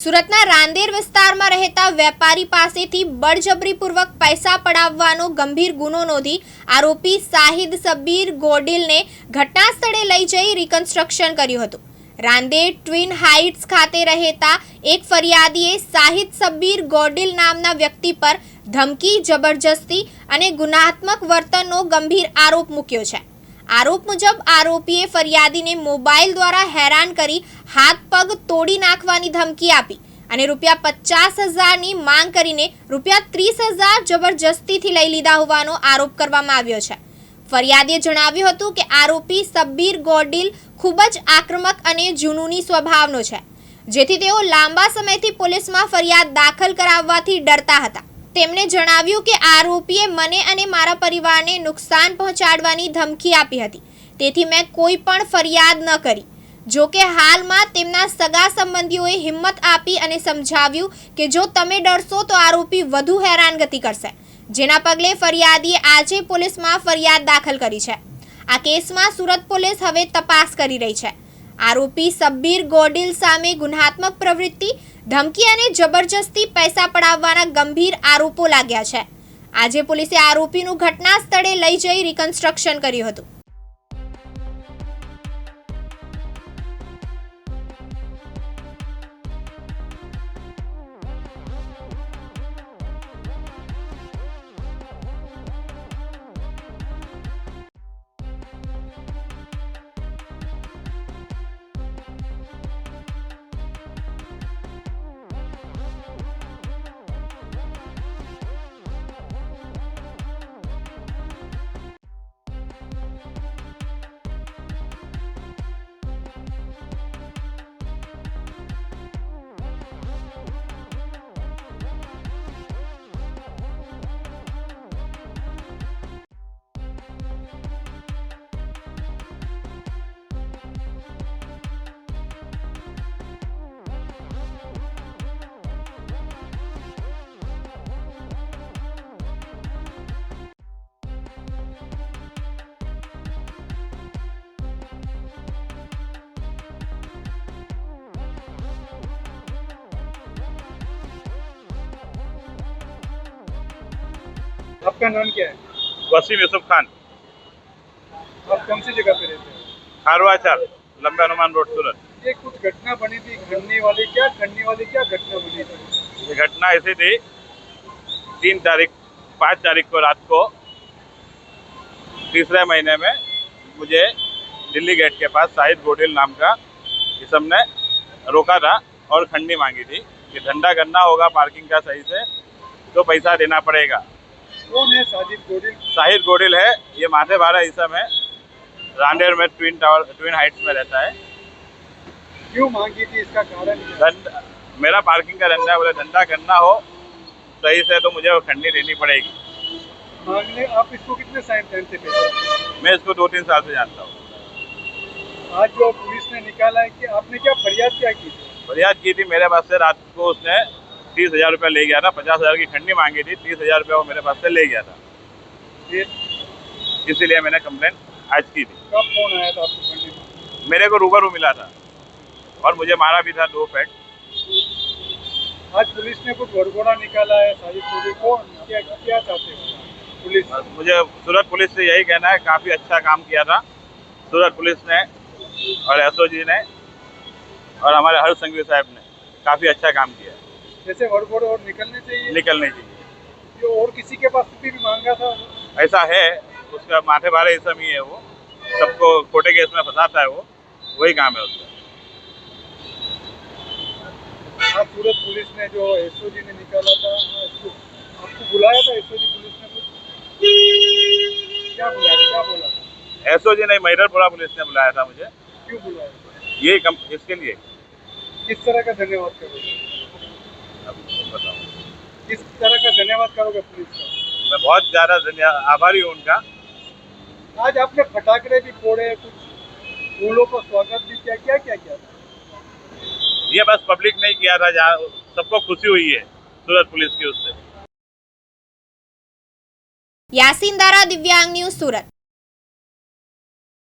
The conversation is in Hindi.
સુરતના રાંદેર વિસ્તારમાં રહેતા વેપારી પાસેથી બળજબરીપૂર્વક પૈસા પડાવવાનો ગંભીર ગુનો નોંધી આરોપી સાહિદ સબીર ગોડિલને ઘટના સ્થળે લઈ જઈ રિકન્સ્ટ્રક્શન કર્યું હતું. રાંદેર ટ્વિન હાઇટ્સ ખાતે રહેતા એક ફરિયાદીએ સાહિદ સબીર ગોડિલ નામના વ્યક્તિ પર ધમકી, જબરજસ્તી અને ગુનાત્મક વર્તનનો ગંભીર આરોપ મૂક્યો છે. આરોપ મુજબ આરોપીએ ફરિયાદીને મોબાઈલ દ્વારા હેરાન કરી હાથ પગ તોડી નાખવાની ધમકી આપી અને રૂપિયા પચાસ હજારની માંગ કરીને રૂપિયા ત્રીસ હજાર જબરજસ્તીથી લઈ લીધા હોવાનો આરોપ કરવામાં આવ્યો છે. ફરિયાદીએ જણાવ્યું હતું કે આરોપી સબ્બીર ગોડિલ ખૂબ જ આક્રમક અને જુનૂની સ્વભાવનો છે, જેથી તેઓ લાંબા સમયથી પોલીસમાં ફરિયાદ દાખલ કરાવવાથી ડરતા હતા. તેમણે જણાવ્યું કે આરોપીએ મને અને મારા પરિવારને નુકસાન પહોંચાડવાની ધમકી આપી હતી. તેથી મેં કોઈ પણ ફરિયાદ ન કરી. જો કે હાલમાં તેમના સગા સંબંધીઓએ હિંમત આપી અને સમજાવ્યું કે જો તમે ડરશો તો આરોપી વધુ હેરાનગતિ કરશે. જેના પગલે ફરિયાદીએ આજે પોલીસમાં ફરિયાદ દાખલ કરી છે. આ કેસમાં સુરત પોલીસ હવે તપાસ કરી રહી છે. આરોપી સબ્બીર ગોડિલ સામે ગુનાત્મક પ્રવૃત્તિ ધમકી અને જબરજસ્તી પૈસા પડાવવાના ગંભીર આરોપો લાગ્યા છે. આજે પોલીસે આરોપીનું ઘટના સ્થળે લઈ જઈ રિકન્સ્ટ્રક્શન કર્યું હતું. आपका नाम क्या है? वसीम यूसुफ खान। आप कौन सी जगह पे रहते हैं? खारवाचाल लंबे हनुमान रोड सूरत। ये कुछ घटना बनी थी खंडनी वाली क्या खंडनी वाली क्या घटना बनी थी? ये घटना ऐसी थी तीन तारीख पाँच तारीख को रात को तीसरे महीने में मुझे दिल्ली गेट के पास शाहिद गोडिल नाम का इसम ने रोका था और खंडी मांगी थी कि धंधा करना होगा पार्किंग का सही से तो पैसा देना पड़ेगा। कौन है साजिद गोडिल? शाहिद गोडिल है ये माथे भारा इसम है। रांडेर में ट्विन टावर ट्विन हाइट्स में रहता है। क्यों मांगी थी? इसका कारण धंधा मेरा पार्किंग का धंधा है बोले धंधा करना हो सही से तो मुझे वो खंडी देनी पड़ेगी। मांगने आप इसको कितने टाइम से मैं इसको दो तीन साल से जानता हूँ। आज जो पुलिस ने निकाला है कि आपने क्या फरियाद क्या की थी? फरियाद की थी मेरे पास से रात को उसने तीस हज़ार रुपया ले गया था पचास हज़ार की खंडी मांगी थी तीस हज़ार रुपया वो मेरे पास से ले गया था। इसीलिए मैंने कंप्लेन आज की थी। कब फ़ोन आया था आपको खंडनी में मेरे को रूबरू मिला था और मुझे मारा भी था दो पेट। आज पुलिस ने कुछ गड़बड़ा निकाला है साजिद गोडिल कौन क्या क्या चाहते हैं? पुलिस। मुझे सूरत पुलिस से यही कहना है काफ़ी अच्छा काम किया था सूरत पुलिस ने और एस जी ने और हमारे हर संघवी साहब ने काफ़ी अच्छा काम किया है। जैसे गड़बड़ और निकलने चाहिए। निकलनी चाहिए। जो और किसी के पास भी मांगा था? ऐसा है उसका माथे भारे ऐसा ही है वो। सबको खोटे केस में फंसाता है वो। वही काम है उसका। सूरत पुलिस ने जो एसओजी ने निकाला था आपको बुलाया था एसओजी पुलिस ने कुछ? क्या बुलाया क्या बोला था? एस जी नहीं महिदरपुरा पुलिस ने बुलाया था मुझे। क्यों बुलाया? यही कम इसके लिए। किस तरह का धन्यवाद करोगे किस तरह का धन्यवाद करोगे पुलिस का? मैं बहुत ज़्यादा धन्यवाद आभारी हूँ उनका। आज आपने फटाखड़े भी फोड़े कुछ फूलों का स्वागत भी किया क्या क्या किया? ये बस पब्लिक नहीं किया था जहाँ सबको खुशी हुई है सूरत पुलिस की उससे यासीन दारा दिव्यांग न्यूज़ सूरत।